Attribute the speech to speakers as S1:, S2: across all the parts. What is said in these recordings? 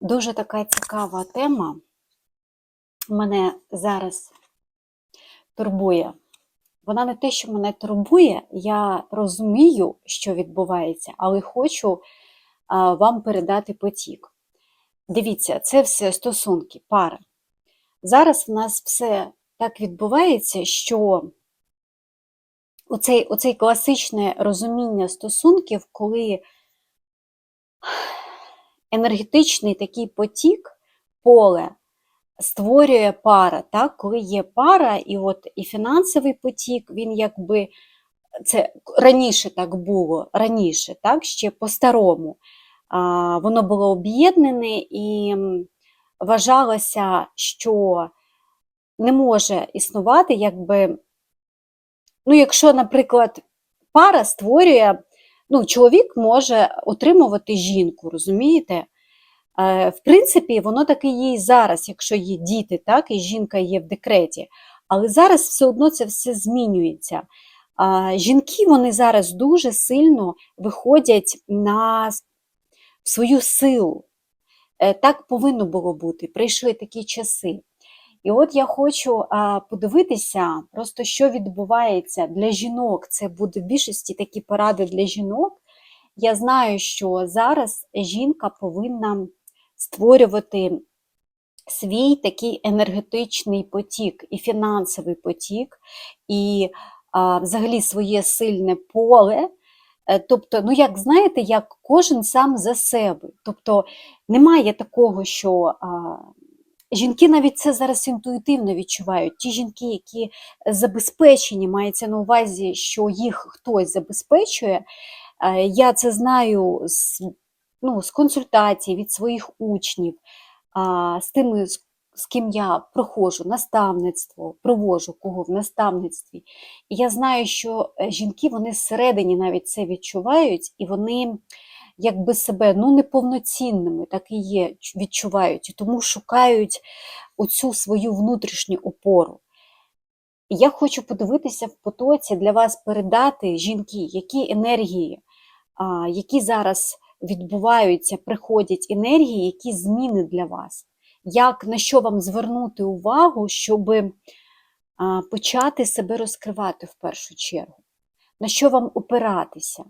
S1: Дуже така цікава тема. Мене зараз турбує. Вона не те, що мене турбує, я розумію, що відбувається, але хочу вам передати потік. Дивіться, це все стосунки, пара. Зараз в нас все так відбувається, що оцей, оцей класичне розуміння стосунків, коли енергетичний такий потік, поле створює пара, так? коли є пара, і от і фінансовий потік, він якби це раніше так було, раніше, так, ще по-старому. Воно було об'єднане і вважалося, що не може існувати, якби, ну, якщо, наприклад, пара створює, ну, чоловік може отримувати жінку, розумієте? Е, В принципі, воно таки є і зараз, якщо є діти, так, і жінка є в декреті. Але зараз все одно це все змінюється. Жінки вони зараз дуже сильно виходять на свою силу. Е, Так повинно було бути. Прийшли такі часи. І от я хочу подивитися, просто що відбувається для жінок. Це буде в більшості такі поради для жінок. Я знаю, що зараз жінка повинна створювати свій такий енергетичний потік, і фінансовий потік, і а, взагалі своє сильне поле. Е, Тобто, ну як знаєте, як кожен сам за себе. Тобто немає такого, що а, жінки навіть це зараз інтуїтивно відчувають. Ті жінки, які забезпечені, мається на увазі, що їх хтось забезпечує. Е, Я це знаю з, ну, з консультацій від своїх учнів, з тими, з, ким я проходжу наставництво, провожу кого в наставництві. І я знаю, що е, жінки вони зсередині навіть це відчувають, і вони якби себе ну, неповноцінними, так і є, відчувають, тому шукають оцю свою внутрішню опору. Я хочу подивитися в потоці для вас передати жінки, які енергії, які зараз відбуваються, приходять енергії, які зміни для вас. Як на що вам звернути увагу, щоб почати себе розкривати в першу чергу? На що вам опиратися?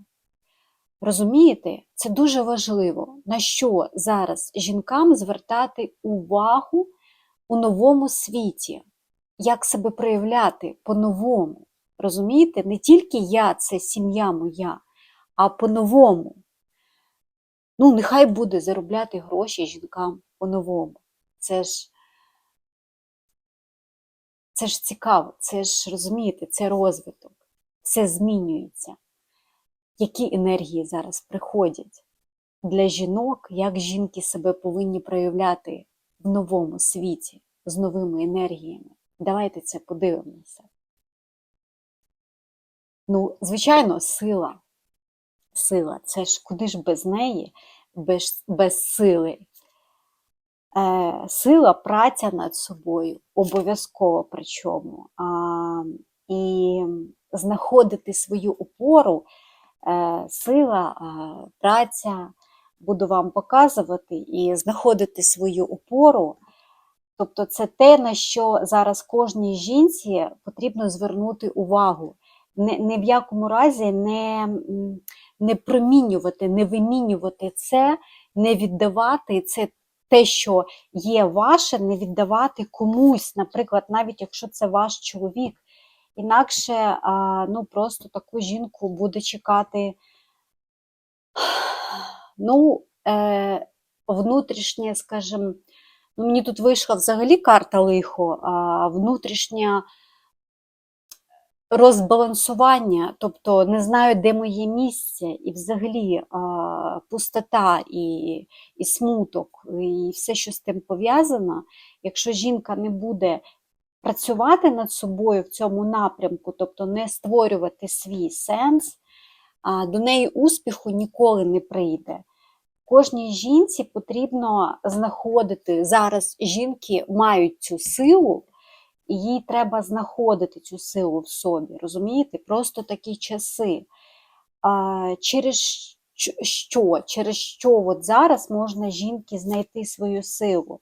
S1: Розумієте, це дуже важливо, на що зараз жінкам звертати увагу у новому світі, як себе проявляти по-новому. Розумієте, не тільки я це сім'я моя, а по-новому. Ну, нехай буде заробляти гроші жінкам по-новому. Це ж, це ж цікаво, це ж розумієте, це розвиток, все змінюється. Які енергії зараз приходять для жінок, як жінки себе повинні проявляти в новому світі з новими енергіями. Давайте це подивимося. Ну, звичайно, сила. Сила це ж куди ж без неї, без, без сили. Е, сила праця над собою, обов'язково причому. А, і знаходити свою опору, сила, е, праця, буду вам показувати, і знаходити свою опору. Тобто це те, на що зараз кожній жінці потрібно звернути увагу. Не, не в якому разі не, не промінювати, не вимінювати це, не віддавати це те, що є ваше, не віддавати комусь, наприклад, навіть якщо це ваш чоловік. Інакше ну, просто таку жінку буде чекати ну, е, внутрішнє, скажімо, ну, мені тут вийшла взагалі карта лихо, внутрішнє розбалансування, тобто не знаю, де моє місце, і взагалі пустота і, і смуток, і все, що з тим пов'язано. Якщо жінка не буде працювати над собою в цьому напрямку, тобто не створювати свій сенс, до неї успіху ніколи не прийде. Кожній жінці потрібно знаходити зараз жінки мають цю силу, і їй треба знаходити цю силу в собі. Розумієте? Просто такі часи. Через Що, через що от зараз можна жінки знайти свою силу?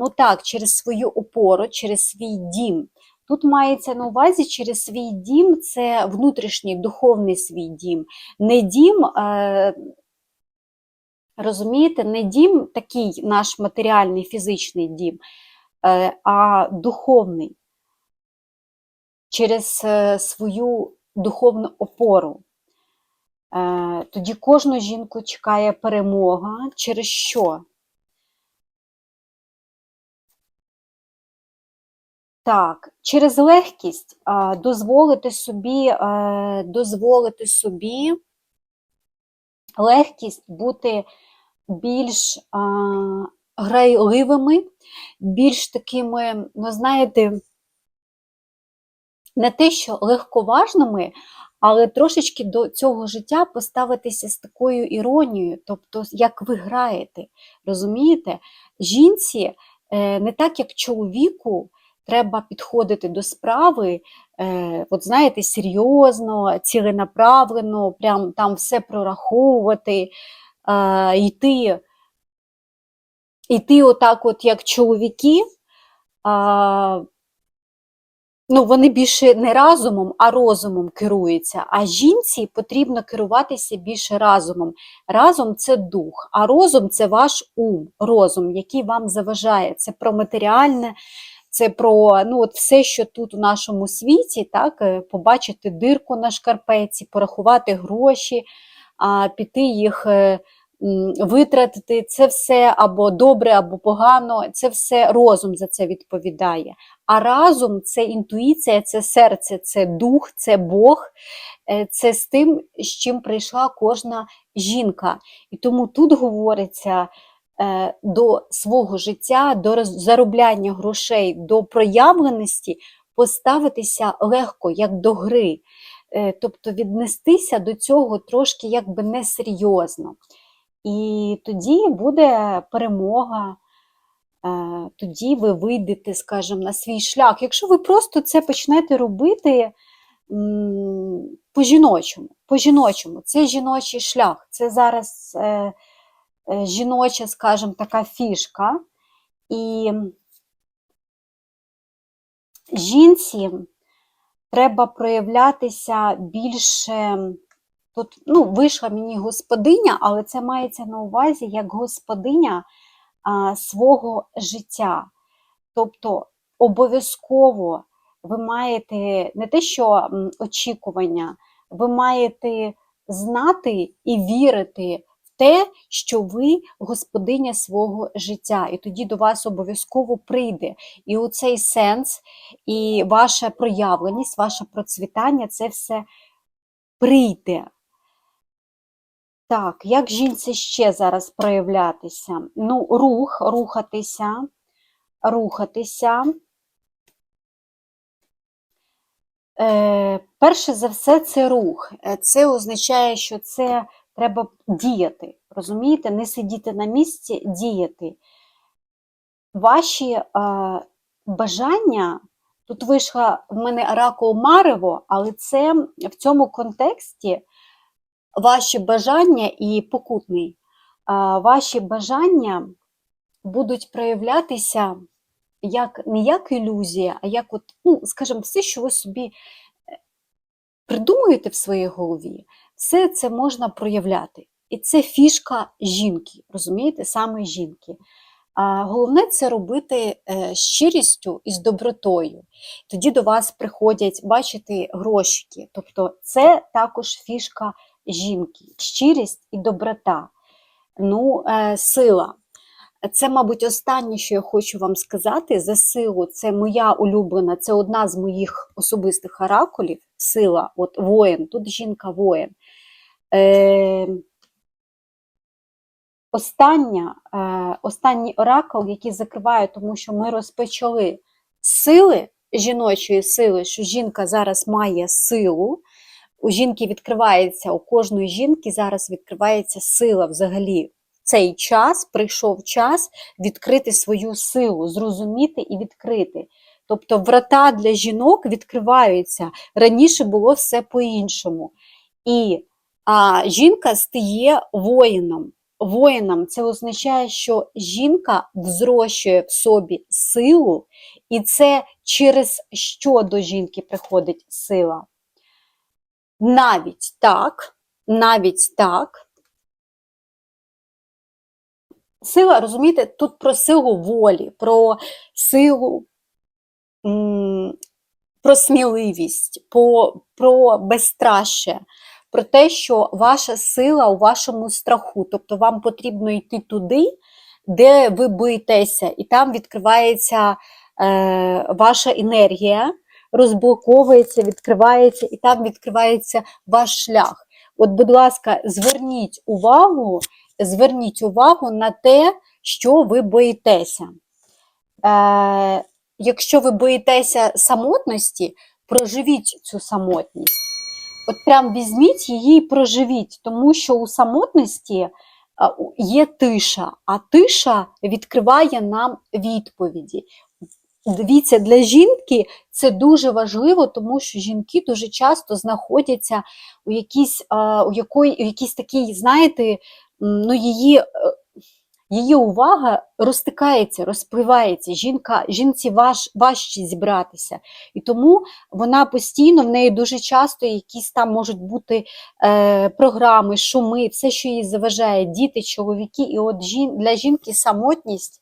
S1: Ну так, через свою опору, через свій дім. Тут мається на увазі через свій дім, це внутрішній духовний свій дім. Не дім, е, розумієте, не дім такий наш матеріальний фізичний дім, е, а духовний. Через е, свою духовну опору. Тоді кожну жінку чекає перемога. Через що? Так, через легкість а, дозволити собі, е, дозволити собі легкість бути більш а, грайливими, більш такими, ну, знаєте, не те, що легковажними, але трошечки до цього життя поставитися з такою іронією, тобто, як ви граєте, розумієте? Жінці е, не так, як чоловіку, треба підходити до справи, е, от знаєте, серйозно, ціленаправлено, прям там все прораховувати, е, йти, йти отак, от як чоловіки. А, ну, вони більше не разумом, а розумом керуються. А жінці потрібно керуватися більше разумом. Разум це дух, а розум це ваш ум, розум, який вам заважає. Це про матеріальне, це про ну, от все, що тут у нашому світі, так, е, побачити дирку на шкарпеці, порахувати гроші, а, піти їх. е, Витратити це все або добре, або погано, це все розум за це відповідає. А разум це інтуїція, це серце, це дух, це Бог, е, це з тим, з чим прийшла кожна жінка. І тому тут говориться до свого життя, до заробляння грошей, до проявленості поставитися легко, як до гри. Е, Тобто віднестися до цього трошки якби несерйозно. І тоді буде перемога е, тоді ви вийдете, скажімо, на свій шлях. Якщо ви просто це почнете робити по-жіночому, по-жіночому, це жіночий шлях, це зараз е, е, жіноча, скажімо, така фішка. І жінці треба проявлятися більше. Тут ну, вийшла мені господиня, але це мається на увазі як господиня а, свого життя. Тобто обов'язково ви маєте не те, що очікування, ви маєте знати і вірити те, що ви господиня свого життя, і тоді до вас обов'язково прийде. І оцей сенс, і ваша проявленість, ваше процвітання це все прийде. Так, як жінці ще зараз проявлятися? Ну, рух, рухатися, рухатися. Е, перше за все, це рух. Е, Це означає, що це треба діяти. Розумієте? Не сидіти на місці, діяти. Ваші е, бажання, тут вийшла в мене оракул Марево, але це в цьому контексті ваші бажання і покутний, а, ваші бажання будуть проявлятися як, не як ілюзія, а як, от, ну, скажімо, все, що ви собі е, придумуєте в своїй голові, все це можна проявляти. І це фішка жінки, розумієте, саме жінки. А головне це робити е, з щирістю і з добротою. Тоді до вас приходять, бачите, грошики. Тобто це також фішка жінки, щирість і доброта. Ну, е, сила. Це, мабуть, останнє, що я хочу вам сказати за силу. Це моя улюблена, це одна з моїх особистих оракулів. Сила, от воїн, тут жінка воїн. Е, остання, е, останній оракул, який закриває, тому що ми розпочали сили, жіночої сили, що жінка зараз має силу. У жінки відкривається, у кожної жінки зараз відкривається сила взагалі. Цей час прийшов час відкрити свою силу, зрозуміти і відкрити. Тобто врата для жінок відкриваються. Раніше було все по-іншому. І А жінка стає воїном. Воїном це означає, що жінка взрощує в собі силу, і це через що до жінки приходить сила. Навіть так, навіть так. Сила, розумієте, тут про силу волі, про силу, про сміливість, по, про безстрашие, про те, що ваша сила у вашому страху. Тобто вам потрібно йти туди, де ви боїтеся, і там відкривається е, ваша енергія, розблоковується, відкривається, і там відкривається ваш шлях. От, будь ласка, зверніть увагу, зверніть увагу на те, що ви боїтеся. Е, якщо ви боїтеся самотності, проживіть цю самотність. От прям візьміть її і проживіть, тому що у самотності е, є тиша, а тиша відкриває нам відповіді. Дивіться, для жінки це дуже важливо, тому що жінки дуже часто знаходяться у якійсь, е, у якої, у якійсь такій, знаєте, ну, її, е, її увага розтикається, розпливається. Жінка, жінці важ, важче зібратися. І тому вона постійно, в неї дуже часто якісь там можуть бути е, програми, шуми, все, що їй заважає, діти, чоловіки. І от жін, для жінки самотність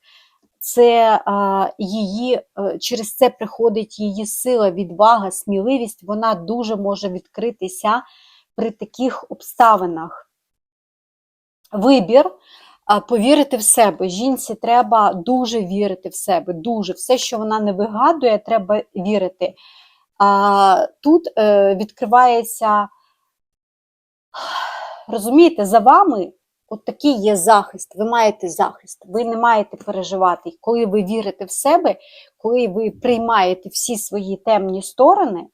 S1: це а, її, е, через це приходить її сила, відвага, сміливість. Вона дуже може відкритися при таких обставинах. Вибір повірити в себе. Жінці треба дуже вірити в себе. Дуже все, що вона не вигадує, треба вірити. А, Тут е, відкривається, розумієте, за вами от такий є захист. Ви маєте захист, ви не маєте переживати. Коли ви вірите в себе, коли ви приймаєте всі свої темні сторони,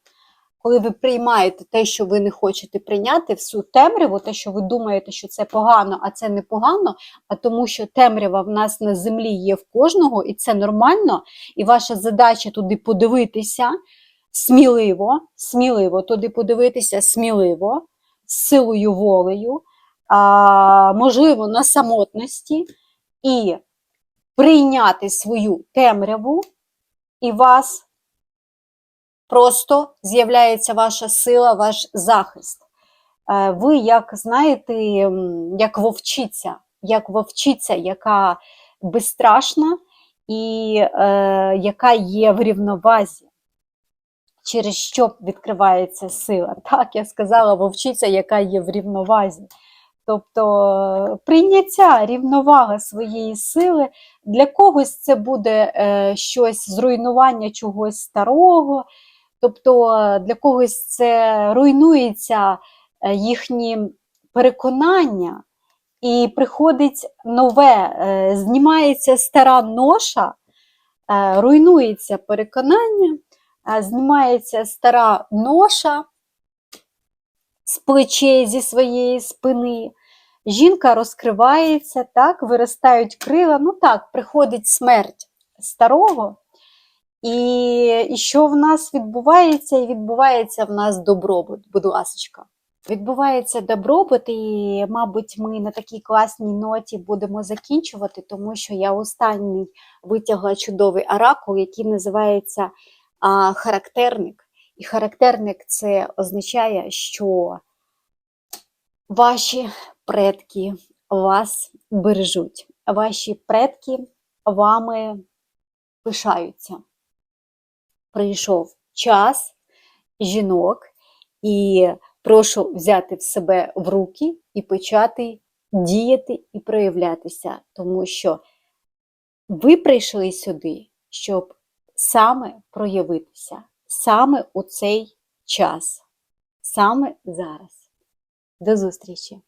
S1: коли ви приймаєте те, що ви не хочете прийняти, всю темряву, те, що ви думаєте, що це погано, а це не погано, а тому, що темрява в нас на землі є в кожного, і це нормально, і ваша задача туди подивитися сміливо, сміливо туди подивитися сміливо, з силою волею, а, можливо, на самотності, і прийняти свою темряву, і вас просто з'являється ваша сила, ваш захист. Е, Ви, як знаєте, як вовчиця, як вовчиця, яка безстрашна і е, яка є в рівновазі, через що відкривається сила. Так, я сказала вовчиця, яка є в рівновазі. Тобто прийняття, рівновага своєї сили. Для когось це буде е, щось зруйнування чогось старого, тобто е, для когось це руйнується е, їхні переконання, і приходить нове, е, знімається стара ноша, руйнується переконання, знімається стара ноша з плечей зі своєї спини. Жінка розкривається, так, виростають крила. Ну так, приходить смерть старого. І, що в нас відбувається? І відбувається в нас добробут, будь ласочка. Відбувається добробут, і, мабуть, ми на такій класній ноті будемо закінчувати, тому що я останній витягла чудовий оракул, який називається а, характерник. І характерник це означає, що ваші предки вас бережуть, ваші предки вами пишаються. Прийшов час жінок, і прошу взяти в себе в руки і почати діяти і проявлятися, тому що ви прийшли сюди, щоб саме проявитися, саме у цей час, саме зараз. До зустрічі!